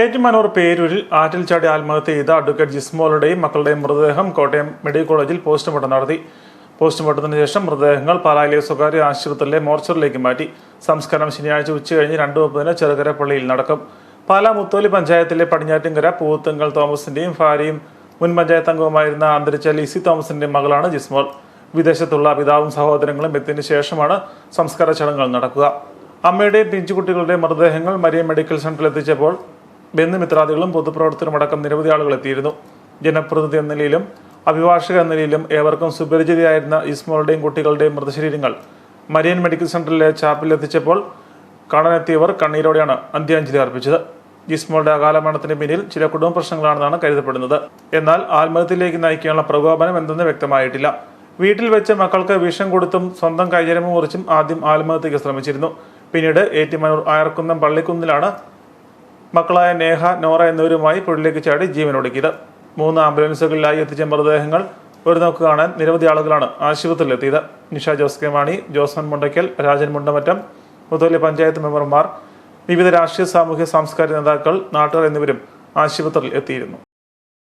ഏറ്റുമാനൂർ പേരൂരിൽ ആറ്റിൽ ചാടി ആത്മഹത്യ ചെയ്ത അഡ്വക്കേറ്റ് ജിസ്മോളുടെയും മക്കളുടെയും മൃതദേഹം കോട്ടയം മെഡിക്കൽ കോളേജിൽ പോസ്റ്റ്മോർട്ടം നടത്തി. പോസ്റ്റ്മോർട്ടത്തിന് ശേഷം മൃതദേഹങ്ങൾ പാലായിലെ സ്വകാര്യ ആശുപത്രിയിലെ മോർച്ചറിലേക്ക് മാറ്റി. സംസ്കാരം ശനിയാഴ്ച ഉച്ചകഴിഞ്ഞ് രണ്ടു മുപ്പതിന് ചെറുകര പള്ളിയിൽ നടക്കും. പാലാ മുത്തോലി പഞ്ചായത്തിലെ പടിഞ്ഞാറ്റിങ്കര പൂത്തുങ്കൽ തോമസിന്റെയും ഭാര്യയും മുൻ പഞ്ചായത്ത് അംഗവുമായിരുന്ന അന്തരിച്ച ലിസി തോമസിന്റെയും മകളാണ് ജിസ്മോൾ. വിദേശത്തുള്ള പിതാവും സഹോദരങ്ങളും എത്തിയതിനു ശേഷമാണ് സംസ്കാര ചടങ്ങുകൾ നടക്കുക. അമ്മയുടെയും പിഞ്ചുകുട്ടികളുടെയും മൃതദേഹങ്ങൾ മരിയ മെഡിക്കൽ സെന്ററിൽ എത്തിച്ചപ്പോൾ ബന്ധുമിത്രാദികളും പൊതുപ്രവർത്തകരും അടക്കം നിരവധി ആളുകൾ എത്തിയിരുന്നു. ജനപ്രതിനിധി എന്ന നിലയിലും അഭിഭാഷക എന്ന നിലയിലും ഏവർക്കും സുപരിചിതയായിരുന്ന ഇസ്മോളുടെയും കുട്ടികളുടെയും മൃതശരീരങ്ങൾ മരിയൻ മെഡിക്കൽ സെന്ററിലെ ചാപ്പിൽ എത്തിച്ചപ്പോൾ കാണാനെത്തിയവർ കണ്ണീരോടെയാണ് അന്ത്യാഞ്ജലി അർപ്പിച്ചത്. ജിസ്മോളുടെ അകാല മരണത്തിന് പിന്നിൽ ചില കുടുംബ പ്രശ്നങ്ങളാണെന്നാണ് കരുതപ്പെടുന്നത്. എന്നാൽ ആത്മഹത്യയിലേക്ക് നയിക്കാനുള്ള പ്രകോപനം എന്തെന്ന് വ്യക്തമായിട്ടില്ല. വീട്ടിൽ വെച്ച് മക്കൾക്ക് വിഷം കൊടുത്തും സ്വന്തം കൈചരമ മുറിച്ചും ആദ്യം ആത്മഹത്യക്ക് ശ്രമിച്ചിരുന്നു. പിന്നീട് ഏറ്റുമാനൂർ ആയർക്കുന്നം പള്ളിക്കുന്നിലാണ് മക്കളായ നേഹ നോറ എന്നിവരുമായി പുഴയിലേക്ക് ചാടി ജീവനൊടുക്കിയത്. മൂന്ന് ആംബുലൻസുകളിലായി എത്തിച്ച മൃതദേഹങ്ങൾ ഒരു നോക്ക് കാണാൻ നിരവധി ആളുകളാണ് ആശുപത്രിയിലെത്തിയത്. നിഷ ജോസ് കെ മാണി ജോസൻ മുണ്ടയ്ക്കൽ രാജൻ മുണ്ടമറ്റം മുതലി പഞ്ചായത്ത് മെമ്പർമാർ വിവിധ രാഷ്ട്രീയ സാമൂഹ്യ സാംസ്കാരിക നേതാക്കൾ നാട്ടുകാർ എന്നിവരും ആശുപത്രിയിൽ എത്തിയിരുന്നു.